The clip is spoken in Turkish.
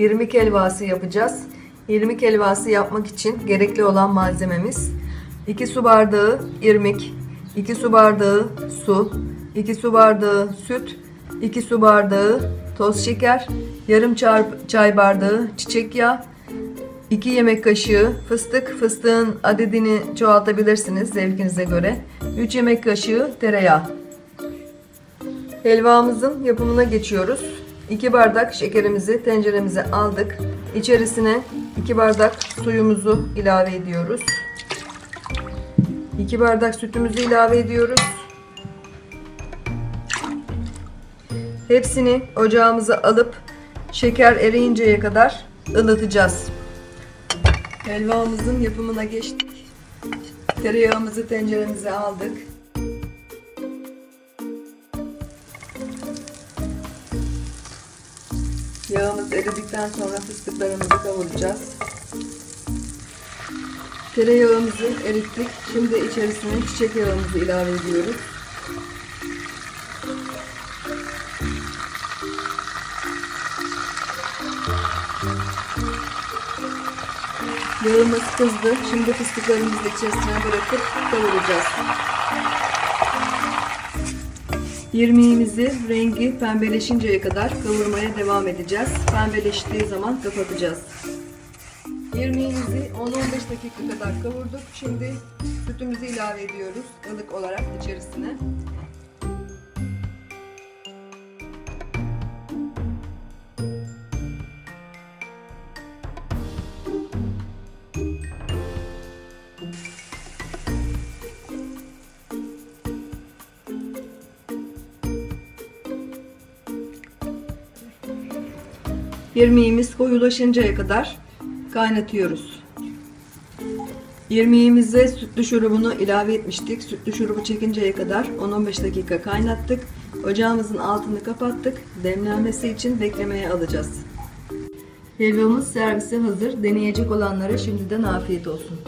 irmik helvası yapacağız. İrmik helvası yapmak için gerekli olan malzememiz 2 su bardağı irmik, 2 su bardağı su, 2 su bardağı süt, 2 su bardağı toz şeker, yarım çay, bardağı çiçek yağı, 2 yemek kaşığı fıstık, fıstığın adedini çoğaltabilirsiniz zevkinize göre. 3 yemek kaşığı tereyağı. Helvamızın yapımına geçiyoruz. 2 bardak şekerimizi tenceremize aldık. İçerisine 2 bardak suyumuzu ilave ediyoruz. 2 bardak sütümüzü ilave ediyoruz. Hepsini ocağımıza alıp şeker eriyinceye kadar ılıtacağız. Helvamızın yapımına geçtik. Tereyağımızı tenceremize aldık. Yağımız eridikten sonra fıstıklarımızı kavuracağız. Tereyağımızı erittik. Şimdi içerisine çiçek yağımızı ilave ediyoruz. Yağımız kızdı. Şimdi fıstıklarımızı içerisine bırakıp kavuracağız. İrmiğimizi rengi pembeleşinceye kadar kavurmaya devam edeceğiz. Pembeleştiği zaman kapatacağız. İrmiğimizi 10-15 dakika kadar kavurduk. Şimdi sütümüzü ilave ediyoruz ılık olarak içerisine. İrmiğimiz koyulaşıncaya kadar kaynatıyoruz. İrmiğimize sütlü şurubunu ilave etmiştik. Sütlü şurubu çekinceye kadar 10-15 dakika kaynattık. Ocağımızın altını kapattık. Demlenmesi için beklemeye alacağız. Helvamız servise hazır. Deneyecek olanlara şimdiden afiyet olsun.